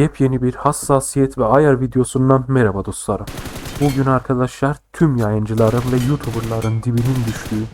Yepyeni bir hassasiyet ve ayar videosundan merhaba dostlarım. Bugün arkadaşlar tüm yayıncıların ve YouTuber'ların dibinin düştüğü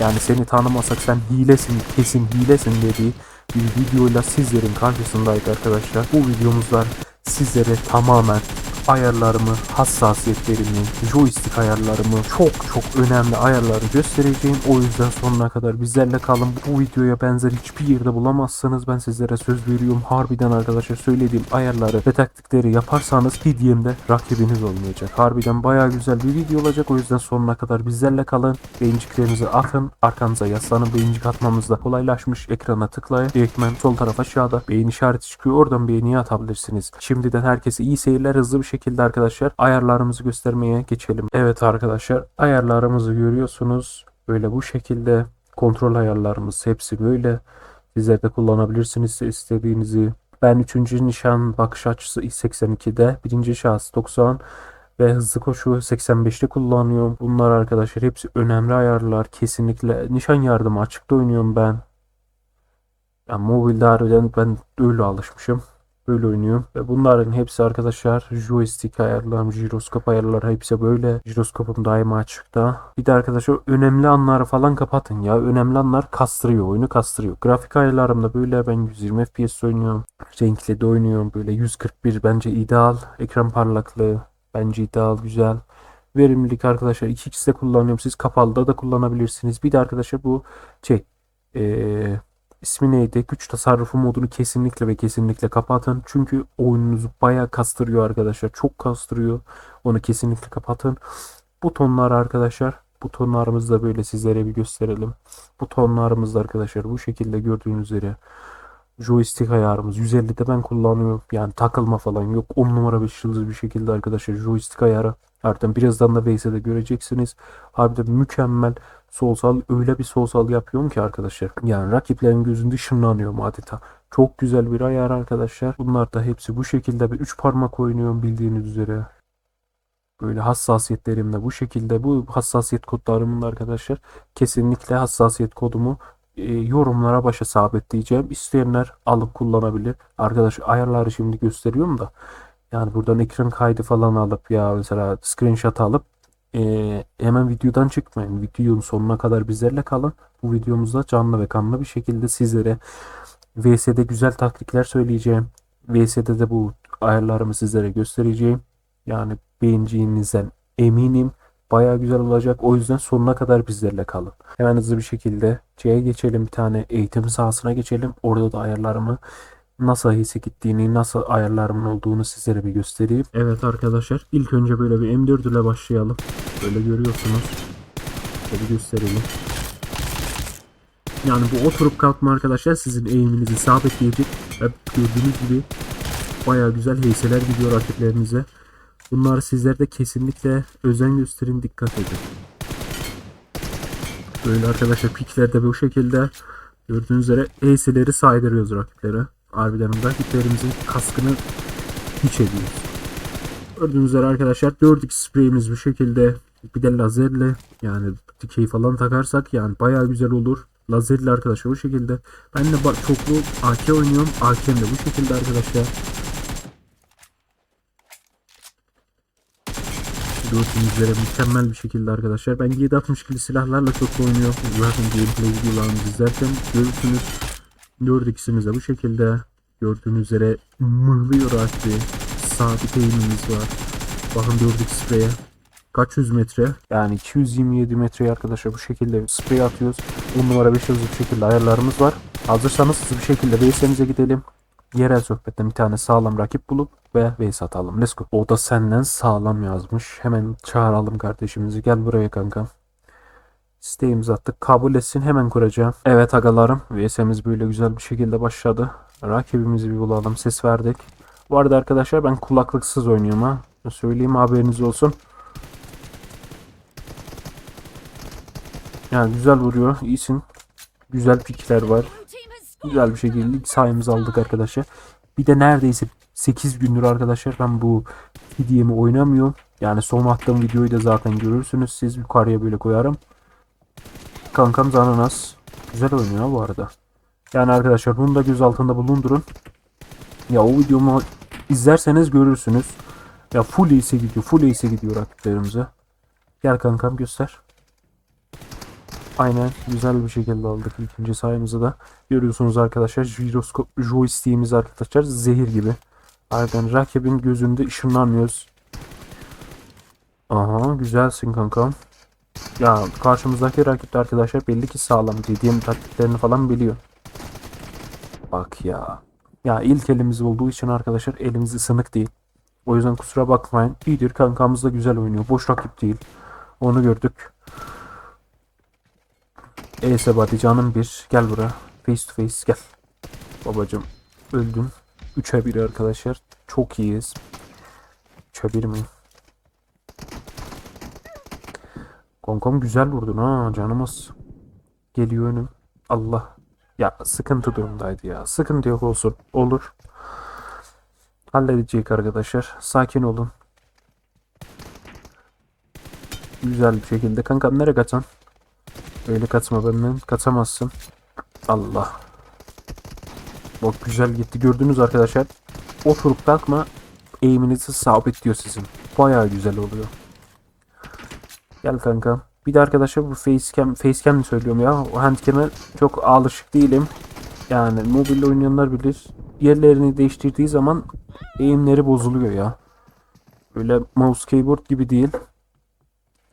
yani seni tanımasak sen hilesin kesin hilesin dediği bir videoyla sizlerin karşısındayız arkadaşlar. Bu videomuzda sizlere tamamen ayarlarımı, hassasiyetlerimi, joystick ayarlarımı, çok çok önemli ayarları göstereceğim. O yüzden sonuna kadar bizlerle kalın. Bu videoya benzer hiçbir yerde bulamazsınız. Ben sizlere söz veriyorum. Harbiden arkadaşlar söylediğim ayarları ve taktikleri yaparsanız PDM'de rakibiniz olmayacak. Harbiden baya güzel bir video olacak. O yüzden sonuna kadar bizlerle kalın. Beğeniciklerinizi atın. Arkanıza yaslanın. Beğenicik atmamız da kolaylaşmış. Ekrana tıklayın. Direktmen sol taraf aşağıda beğeni işareti çıkıyor. Oradan beğeniyi atabilirsiniz. Şimdiden herkese iyi seyirler. Hızlı bir şekilde arkadaşlar ayarlarımızı göstermeye geçelim. Evet arkadaşlar ayarlarımızı görüyorsunuz. Böyle bu şekilde kontrol ayarlarımız hepsi böyle. Sizler de kullanabilirsiniz istediğinizi. Ben 3. nişan bakış açısı 82'de, birinci şahıs 90 ve hızlı koşu 85'te kullanıyorum. Bunlar arkadaşlar hepsi önemli ayarlar. Kesinlikle nişan yardımı açıkta oynuyorum ben. Yani mobilde harbiden ben öyle alışmışım. Böyle oynuyorum. Ve bunların hepsi arkadaşlar joystick ayarlarım, jiroskop ayarları hepsi böyle. Jiroskopum daima açıkta. Bir de arkadaşlar önemli anları falan kapatın ya. Önemli anlar kastırıyor. Oyunu kastırıyor. Grafik ayarlarımda böyle ben 120 FPS oynuyorum. Renkli de oynuyorum. Böyle 141 bence ideal. Ekran parlaklığı bence ideal, güzel. Verimlilik arkadaşlar 2x'de kullanıyorum. Siz kapalıda da kullanabilirsiniz. Bir de arkadaşlar bu şey eee ismi neydi? Güç tasarrufu modunu kesinlikle ve kesinlikle kapatın. Çünkü oyununuzu bayağı kastırıyor arkadaşlar. Çok kastırıyor. Onu kesinlikle kapatın. Butonlar arkadaşlar. Butonlarımızı da böyle sizlere bir gösterelim. Butonlarımız da arkadaşlar bu şekilde gördüğünüz üzere. Joystick ayarımız 150'de ben kullanıyorum. Yani takılma falan yok. 10 numara 5 yıldız bir şekilde arkadaşlar joystick ayarı. Artık birazdan da VS'de göreceksiniz. Harbiden mükemmel solsal öyle bir solsal yapıyorum ki arkadaşlar. Yani rakiplerin gözünde ışınlanıyorum adeta. Çok güzel bir ayar arkadaşlar. Bunlar da hepsi bu şekilde bir 3 parmak oynuyorum bildiğiniz üzere. Böyle hassasiyetlerim de bu şekilde. Bu hassasiyet kodlarımın da arkadaşlar kesinlikle hassasiyet kodumu e, yorumlara başa sabitleyeceğim. İsteyenler alıp kullanabilir. Arkadaş ayarları şimdi gösteriyorum da. Yani buradan ekran kaydı falan alıp ya mesela screenshot alıp e, hemen videodan çıkmayın. Videonun sonuna kadar bizlerle kalın. Bu videomuzda canlı ve kanlı bir şekilde sizlere VS'de güzel taktikler söyleyeceğim. VS'de de bu ayarlarımı sizlere göstereceğim. Yani beğeneceğinizden eminim. Baya güzel olacak. O yüzden sonuna kadar bizlerle kalın. Hemen hızlı bir şekilde şeye geçelim. Bir tane eğitim sahasına geçelim. Orada da ayarlarımı nasıl hisse gittiğini, nasıl ayarlarımın olduğunu sizlere bir göstereyim. Evet arkadaşlar ilk önce böyle bir M4 ile başlayalım. Böyle görüyorsunuz. Şöyle gösterelim. Yani bu oturup kalkma arkadaşlar sizin eğiminizi sabitleyecek. Ve gördüğünüz gibi baya güzel heyseler gidiyor rakiplerinize. Bunlar sizler de kesinlikle özen gösterin, dikkat edin. Böyle arkadaşlar piklerde bu şekilde gördüğünüz üzere heyseleri saydırıyoruz rakiplere. Harbiden rakiplerimizin kaskını hiç ediyoruz. Gördüğünüz üzere arkadaşlar 4x spreyimiz bu şekilde bir de lazerle yani dikey falan takarsak yani baya güzel olur. Lazerle arkadaşlar bu şekilde. Ben de çoklu AK oynuyorum. AK'm de bu şekilde arkadaşlar. Gördüğünüz üzere mükemmel bir şekilde arkadaşlar. Ben 7.62'li silahlarla çok oynuyorum. Zaten gameplay videolarımı izlerken görürsünüz. 4x'imiz de bu şekilde. Gördüğünüz üzere mıhlıyor rakibi. Sabit eğimimiz var. Bakın 4x spreye. Kaç yüz metre? Yani 227 metreye arkadaşlar bu şekilde sprey atıyoruz. 10 numara 5 yıldızlı şekilde ayarlarımız var. Hazırsanız hızlı bir şekilde base'lerimize gidelim. Yerel sohbetten bir tane sağlam rakip bulup ve base atalım. Let's go. O da senden sağlam yazmış. Hemen çağıralım kardeşimizi. Gel buraya kanka. İsteğimizi attık. Kabul etsin hemen kuracağım. Evet agalarım. VS'miz böyle güzel bir şekilde başladı. Rakibimizi bir bulalım. Ses verdik. Bu arada arkadaşlar ben kulaklıksız oynuyorum ha. Söyleyeyim haberiniz olsun. Yani güzel vuruyor. iyisin. Güzel pikler var. Güzel bir şekilde ilk sayımızı aldık arkadaşlar. Bir de neredeyse 8 gündür arkadaşlar ben bu PDM'i oynamıyorum. Yani son attığım videoyu da zaten görürsünüz. Siz yukarıya böyle koyarım. Kankam Zananas. Güzel oynuyor bu arada. Yani arkadaşlar bunu da göz altında bulundurun. Ya o videomu İzlerseniz görürsünüz. Ya full iyisi gidiyor. Full iyisi gidiyor rakiplerimize. Gel kankam göster. Aynen güzel bir şekilde aldık ikinci sayımızı da. Görüyorsunuz arkadaşlar jiroskop joystick'imiz arkadaşlar zehir gibi. Aynen rakibin gözünde ışınlanmıyoruz. Aha güzelsin kankam. Ya karşımızdaki rakip arkadaşlar belli ki sağlam. Dediğim taktiklerini falan biliyor. Bak ya. Ya ilk elimiz olduğu için arkadaşlar elimiz ısınık değil. O yüzden kusura bakmayın. İyidir kankamız da güzel oynuyor. Boş rakip değil. Onu gördük. E Sebati canım bir. Gel buraya. Face to face gel. Babacım öldün. 3'e 1 arkadaşlar. Çok iyiyiz. 3'e 1 mi? Konkam güzel vurdun ha canımız. Geliyor önüm. Allah. Ya sıkıntı durumdaydı ya. Sıkıntı yok olsun. Olur. Halledecek arkadaşlar. Sakin olun. Güzel bir şekilde. Kankam nereye kaçan? Öyle kaçma benden. Kaçamazsın. Allah. Bak güzel gitti. Gördünüz arkadaşlar. Oturup takma. Eğiminizi sabitliyor sizin. Bayağı güzel oluyor. Gel kanka. Bir de arkadaşlar bu facecam, facecam mi söylüyorum ya? O handcam'e çok alışık değilim. Yani mobil oynayanlar bilir. Yerlerini değiştirdiği zaman eğimleri bozuluyor ya. Öyle mouse keyboard gibi değil.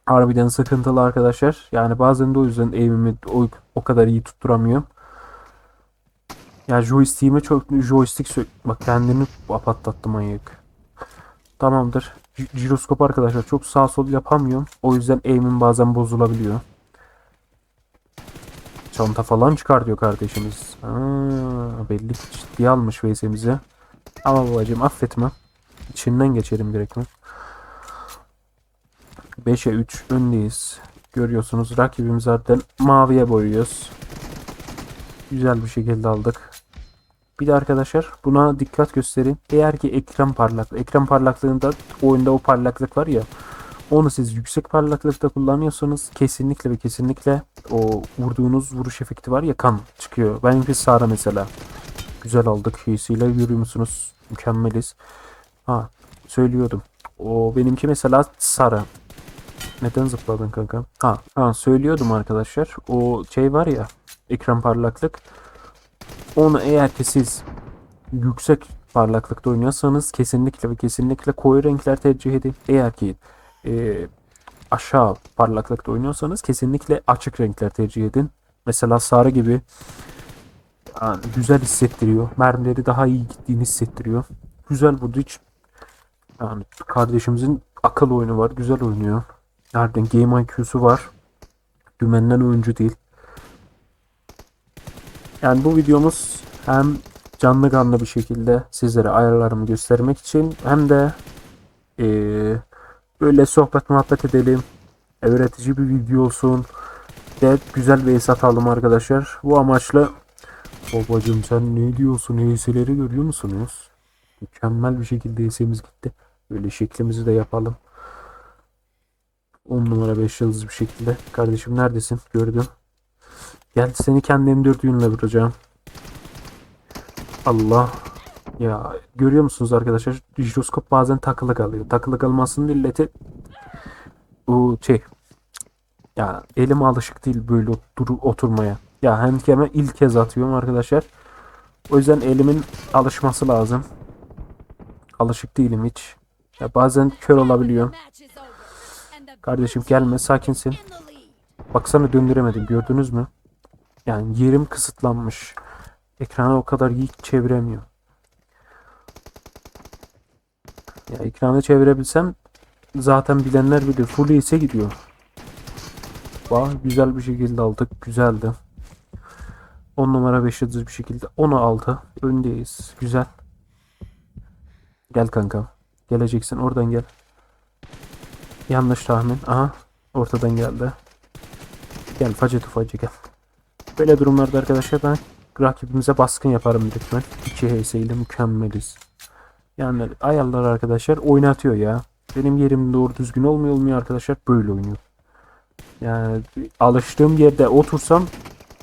Harbiden sıkıntılı arkadaşlar. Yani bazen de o yüzden eğimimi o, o kadar iyi tutturamıyorum. Ya joystick'ime çok joystick sö- bak kendini patlattı manyak. Tamamdır. Jiroskop arkadaşlar çok sağ sol yapamıyorum. O yüzden aim'im bazen bozulabiliyor. Çanta falan çıkar diyor kardeşimiz. Aa, belli ki ciddiye almış VS'mizi. Ama babacığım affetme. İçinden geçelim direkt mi? 5'e 3 öndeyiz. Görüyorsunuz rakibimiz zaten maviye boyuyoruz. Güzel bir şekilde aldık. Bir de arkadaşlar buna dikkat gösterin. Eğer ki ekran parlaklığı, ekran parlaklığında oyunda o parlaklık var ya onu siz yüksek parlaklıkta kullanıyorsanız kesinlikle ve kesinlikle o vurduğunuz vuruş efekti var ya kan çıkıyor. Benimki Sara mesela. Güzel aldık hisiyle görüyor musunuz? Mükemmeliz. Ha söylüyordum. O benimki mesela Sara. Neden zıpladın kanka? Ha, ha söylüyordum arkadaşlar. O şey var ya ekran parlaklık. Onu eğer ki siz yüksek parlaklıkta oynuyorsanız kesinlikle ve kesinlikle koyu renkler tercih edin. Eğer ki e, aşağı parlaklıkta oynuyorsanız kesinlikle açık renkler tercih edin. Mesela sarı gibi yani güzel hissettiriyor. Mermileri daha iyi gittiğini hissettiriyor. Güzel bu hiç yani kardeşimizin akıl oyunu var. Güzel oynuyor. Nereden game IQ'su var. Dümenden oyuncu değil. Yani bu videomuz hem canlı kanlı bir şekilde sizlere ayarlarımı göstermek için hem de eee, böyle sohbet muhabbet edelim. Öğretici bir video olsun. De güzel bir es atalım arkadaşlar. Bu amaçla Babacım sen ne diyorsun? ES'leri görüyor musunuz? Mükemmel bir şekilde ES'imiz gitti. Böyle şeklimizi de yapalım. 10 numara 5 yıldız bir şekilde. Kardeşim neredesin? Gördüm. Gel seni kendi M4'ünle vuracağım. Allah. Ya görüyor musunuz arkadaşlar? Jiroskop bazen takılı kalıyor. Takılı kalmasının illeti bu şey ya elim alışık değil böyle duru oturmaya. Ya handcam'e ilk kez atıyorum arkadaşlar. O yüzden elimin alışması lazım. Alışık değilim hiç. Ya bazen kör olabiliyorum. Kardeşim gelme sakinsin. Baksana döndüremedim gördünüz mü? Yani yerim kısıtlanmış. Ekranı o kadar iyi çeviremiyor. Ya ekranı çevirebilsem zaten bilenler bilir. Full ise gidiyor. Bak güzel bir şekilde aldık. Güzeldi. 10 numara 5 yıldız bir şekilde 10'u aldı. Öndeyiz. Güzel. Gel kanka. Geleceksin. Oradan gel. Yanlış tahmin. Aha. Ortadan geldi. Gel facı tufacı gel. Böyle durumlarda arkadaşlar ben rakibimize baskın yaparım lütfen. 2 HS ile mükemmeliz. Yani ayarlar arkadaşlar oynatıyor ya. Benim yerim doğru düzgün olmuyor olmuyor arkadaşlar böyle oynuyor. Yani alıştığım yerde otursam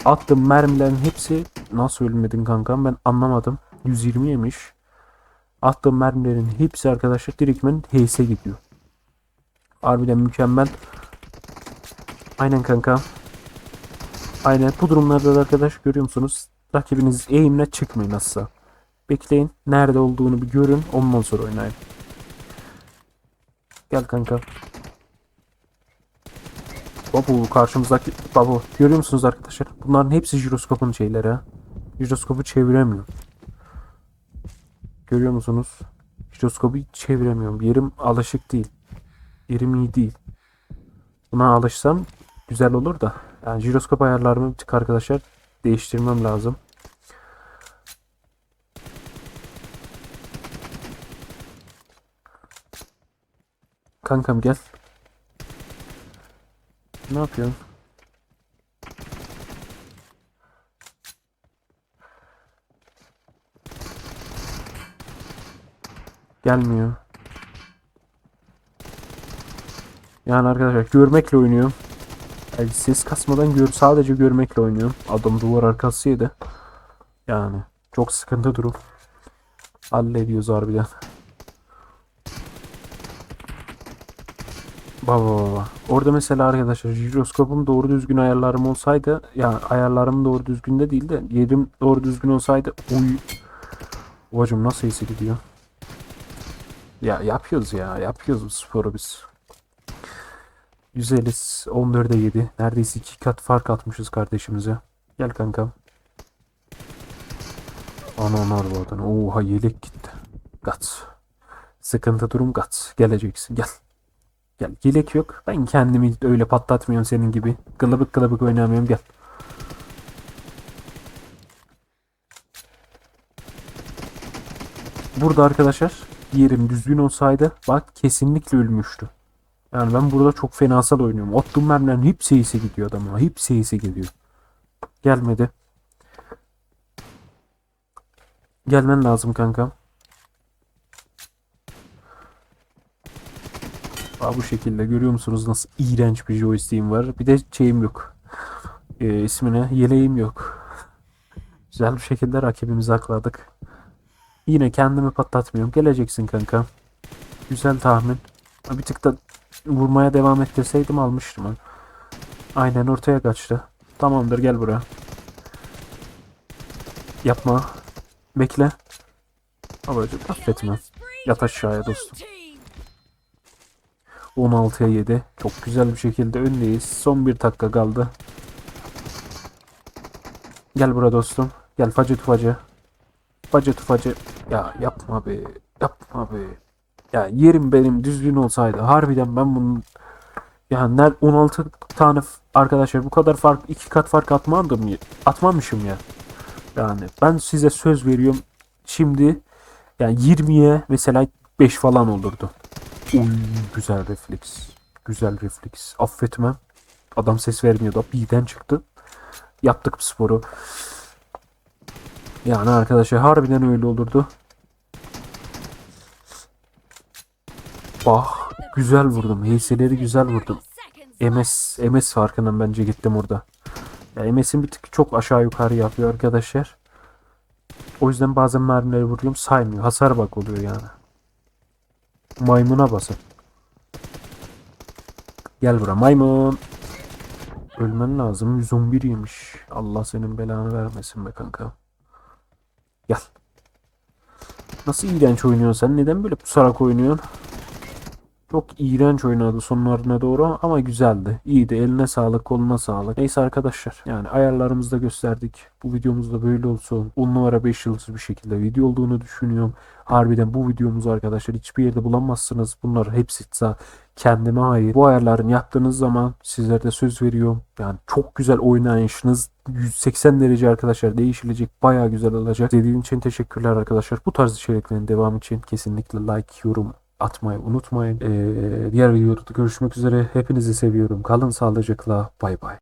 attım mermilerin hepsi nasıl ölmedin kankam ben anlamadım. 120 yemiş. Attığım mermilerin hepsi arkadaşlar direktmen HS'e gidiyor. Harbiden mükemmel. Aynen kanka. Aynen bu durumlarda da arkadaş görüyor musunuz? Rakibiniz eğimle çıkmayın asla. Bekleyin. Nerede olduğunu bir görün. Ondan sonra oynayın. Gel kanka. Babu karşımızdaki babu. Görüyor musunuz arkadaşlar? Bunların hepsi jiroskopun şeyleri ha. Jiroskopu çeviremiyorum. Görüyor musunuz? Jiroskopu çeviremiyorum. Yerim alışık değil. Yerim iyi değil. Buna alışsam güzel olur da. Yani jiroskop ayarlarımı bir tık arkadaşlar değiştirmem lazım. Kankam gel. Ne yapıyorsun? Gelmiyor. Yani arkadaşlar görmekle oynuyorum. Yani ses kasmadan gör sadece görmekle oynuyorum. Adam duvar arkasıydı. Yani çok sıkıntı durum. Hallediyoruz harbiden. Baba baba. Orada mesela arkadaşlar jiroskopum doğru düzgün ayarlarım olsaydı ya ayarlarım doğru düzgün de değil de yerim doğru düzgün olsaydı uy Babacım nasıl iyisi gidiyor? Ya yapıyoruz ya yapıyoruz bu sporu biz. Güzeliz 14'e 7 neredeyse iki kat fark atmışız kardeşimize. Gel kankam. Ananar bu adam. Oha yelek gitti. Gats. Sıkıntı durum gats. Geleceksin gel. Gel yelek yok. Ben kendimi öyle patlatmıyorum senin gibi. Kılıbık kılıbık oynamıyorum gel. Burada arkadaşlar yerim düzgün olsaydı bak kesinlikle ölmüştü. Yani ben burada çok fenasal oynuyorum. Attığım mermilerin hepsi iyisi gidiyor adama. Hepsi iyisi gidiyor. Gelmedi. Gelmen lazım kankam. Aa, bu şekilde görüyor musunuz nasıl iğrenç bir joystick'im var. Bir de şeyim yok. Ee, ismine yeleğim yok. Güzel bir şekilde rakibimizi akladık. Yine kendimi patlatmıyorum. Geleceksin kanka. Güzel tahmin. Bir tık da vurmaya devam ettirseydim almıştım onu. Aynen ortaya kaçtı. Tamamdır gel buraya. Yapma. Bekle. Babacım affetme. Yat aşağıya dostum. 16'ya 7. Çok güzel bir şekilde öndeyiz. Son bir dakika kaldı. Gel buraya dostum. Gel facı tufacı. Facı tufacı. Ya yapma be. Yapma be. Ya yerim benim düzgün olsaydı. Harbiden ben bunun yani ner 16 tane arkadaşlar bu kadar fark iki kat fark atmadım. Atmamışım ya. Yani ben size söz veriyorum. Şimdi yani 20'ye mesela 5 falan olurdu. Uy, güzel refleks. Güzel refleks. Affetmem. Adam ses vermiyordu. Birden çıktı. Yaptık sporu. Yani arkadaşlar harbiden öyle olurdu. Bah. Güzel vurdum. Heyseleri güzel vurdum. MS, MS farkından bence gittim orada. Ya MS'in bir tık çok aşağı yukarı yapıyor arkadaşlar. O yüzden bazen mermileri vuruyorum saymıyor. Hasar bak oluyor yani. Maymuna basın. Gel bura maymun. Ölmen lazım. 111 yemiş. Allah senin belanı vermesin be kanka. Gel. Nasıl iğrenç oynuyorsun sen? Neden böyle pusarak oynuyorsun? Çok iğrenç oynadı sonlarına doğru ama güzeldi. İyiydi. Eline sağlık, koluna sağlık. Neyse arkadaşlar. Yani ayarlarımızı da gösterdik. Bu videomuzda böyle olsun. 10 numara 5 yıldız bir şekilde video olduğunu düşünüyorum. Harbiden bu videomuzu arkadaşlar hiçbir yerde bulamazsınız. Bunlar hepsi kendime ait. Bu ayarların yaptığınız zaman sizlere de söz veriyorum. Yani çok güzel oynayışınız 180 derece arkadaşlar değişilecek. Baya güzel olacak. Dediğin için teşekkürler arkadaşlar. Bu tarz içeriklerin devamı için kesinlikle like, yorum atmayı unutmayın. Ee, diğer videoda görüşmek üzere. Hepinizi seviyorum. Kalın sağlıcakla. Bay bay.